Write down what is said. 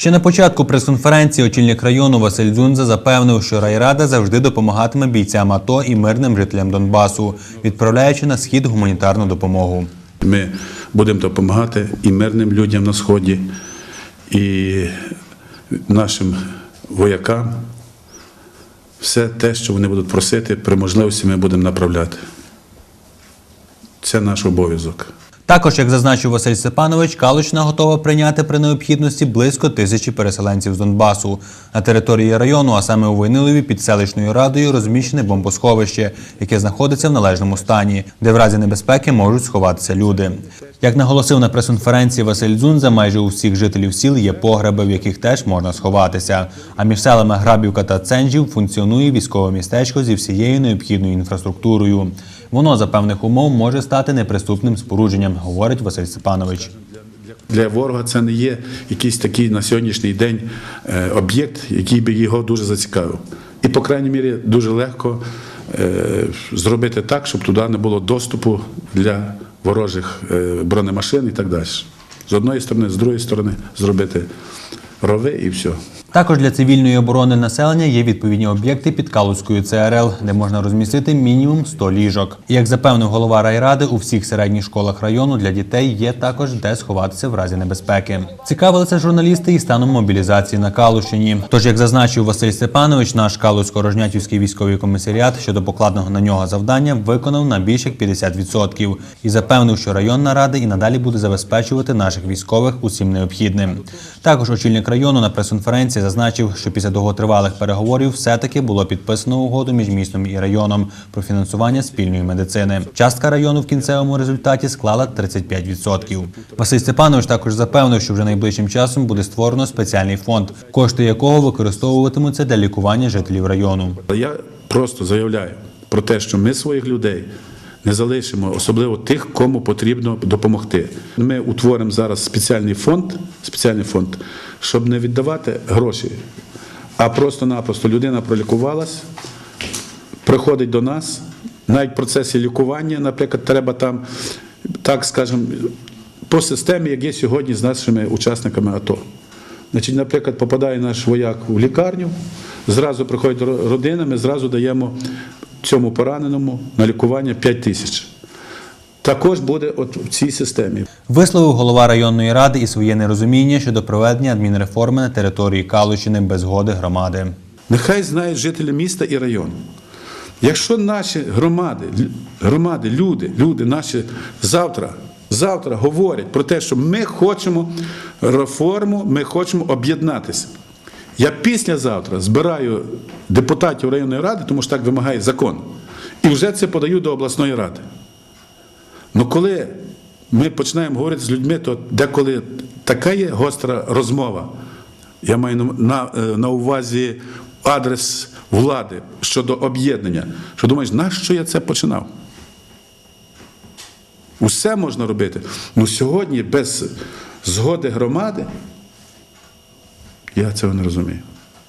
Ще на початку прес-конференції очільник району Василь Дзунза запевнив, що райрада завжди допомагатиме бійцям АТО і мирним жителям Донбасу, відправляючи на схід гуманітарну допомогу. Ми будемо допомагати і мирним людям на сході, і нашим воякам. Все те, що вони будуть просити, при можливості ми будемо направляти. Це наш обов'язок. Також, як зазначив Василь Степанович, Калучна готова прийняти при необхідності близько тисячі переселенців з Донбасу. На території району, а саме у Войнилові, під селищною радою розміщене бомбосховище, яке знаходиться в належному стані, де в разі небезпеки можуть сховатися люди. Як наголосив на прес-конференції Василь Дзунза, майже у всіх жителів сіл є погреби, в яких теж можна сховатися. А між селами Грабівка та Ценжів функціонує військове містечко зі всією необхідною інфраструктурою. Воно за певних умов може стати неприступним спорудженням, говорить Василь Степанович. Для ворога це не є якийсь такий на сьогоднішній день е, об'єкт, який би його дуже зацікавив. І, по крайній мірі, дуже легко е, зробити так, щоб туди не було доступу для ворожих е, бронемашин і так далі. З одної сторони, з другої сторони зробити рови і все. Також для цивільної оборони населення є відповідні об'єкти під Калузькою ЦРЛ, де можна розмістити мінімум 100 ліжок. Як запевнив голова райради, у всіх середніх школах району для дітей є також де сховатися в разі небезпеки. Цікавилися журналісти і станом мобілізації на Калущині. Тож, як зазначив Василь Степанович, наш Калузько-Рожнятівський військовий комісаріат щодо покладеного на нього завдання виконав на більш як 50% і запевнив, що районна рада і надалі буде забезпечувати наших військових усім необхідним. Також очільник району на прес-конференції зазначив, що після довготривалих переговорів все-таки було підписано угоду між містом і районом про фінансування спільної медицини. Частка району в кінцевому результаті склала 35%. Василь Степанович також запевнив, що вже найближчим часом буде створено спеціальний фонд, кошти якого використовуватимуться для лікування жителів району. Я просто заявляю про те, що ми своїх людей не залишимо, особливо тих, кому потрібно допомогти. Ми утворимо зараз спеціальний фонд, спеціальний фонд, щоб не віддавати гроші, а просто-напросто людина пролікувалась, приходить до нас, навіть в процесі лікування, наприклад, треба там, так скажемо, по системі, як є сьогодні з нашими учасниками АТО. Значить, наприклад, попадає наш вояк в лікарню, зразу приходить родина, ми зразу даємо цьому пораненому на лікування 5 тисяч. Також буде от в цій системі. Висловив голова районної ради і своє нерозуміння щодо проведення адмінреформи на території Калущини без згоди громади. Нехай знають жителі міста і району. Якщо наші громади, громади, люди, люди наші завтра, завтра говорять про те, що ми хочемо реформу, ми хочемо об'єднатися. Я післязавтра збираю депутатів районної ради, тому що так вимагає закон, і вже це подаю до обласної ради. Ну коли ми починаємо говорити з людьми, то деколи така є гостра розмова. Я маю на, на, е, увазі адрес влади щодо об'єднання. Що думаєш, нащо я це починав? Усе можна робити. Ну сьогодні без згоди громади я цього не розумію.